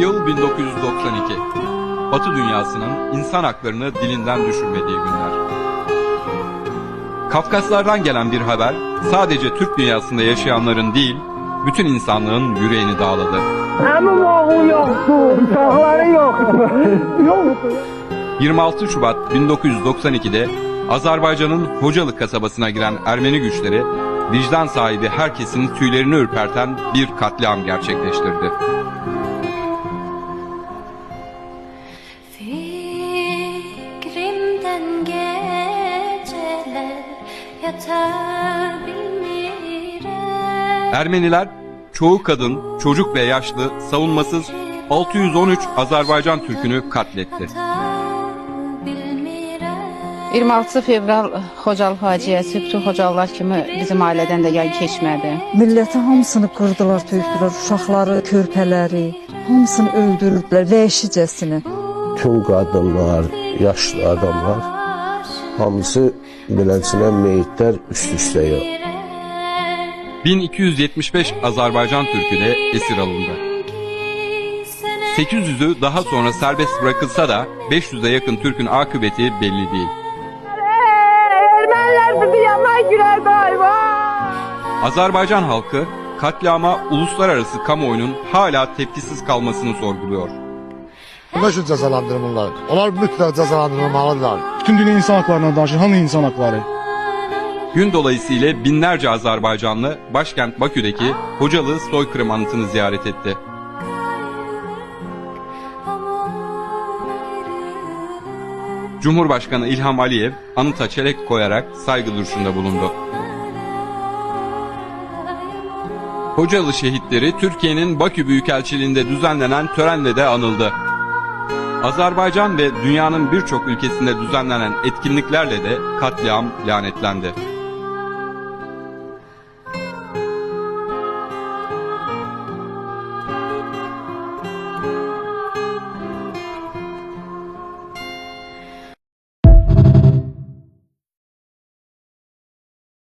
Yıl 1992. Batı dünyasının insan haklarını dilinden düşürmediği günler. Kafkaslardan gelen bir haber sadece Türk dünyasında yaşayanların değil, bütün insanlığın yüreğini dağladı. Əmim oğlu yoxdur, uşaqları yoxdur. Yoxdur. 26 Şubat 1992'de Azerbaycan'ın Hocalı kasabasına giren Ermeni güçleri vicdan sahibi herkesin tüylerini ürperten bir katliam gerçekleştirdi. Ermeniler çoğu kadın, çocuk ve yaşlı, savunmasız 613 Azerbaycan Türk'ünü katletti. yatar bilmirem 26 fevral Xocalı faciəsi bütün Xocalılar kimi bizim ailədən də yay keçmədi. Milləti hamısını qırdılar, tökdülər, uşaqları, körpələri, hamısını öldürüblər vəhşicəsinə. Tüm qadınlar, yaşlı adamlar hamısı beləsinə meyitlər üst-üstə yox. 1275 Azerbaycan Türk'ü de esir alındı. 800'ü daha sonra serbest bırakılsa da 500'e yakın Türk'ün akıbeti belli değil. Ermənilər bizi yandan girərdi hayvan. Azerbaycan halkı katliama uluslararası kamuoyunun hala tepkisiz kalmasını sorguluyor. Bunlar üçün cəzalandırılırlar. Onlar mütləq cəzalandırılmalıdırlar. Bütün dünya insan haklarından danışır. Hanı insan hakları? Gün dolayısıyla binlerce Azerbaycanlı başkent Bakü'deki Hocalı soykırım anıtını ziyaret etti. Cumhurbaşkanı İlham Aliyev anıta çelenk koyarak saygı duruşunda bulundu. Hocalı şehitleri Türkiye'nin Bakü Büyükelçiliğinde düzenlenen törenle de anıldı. Azerbaycan ve dünyanın birçok ülkesinde düzenlenen etkinliklerle de katliam lanetlendi.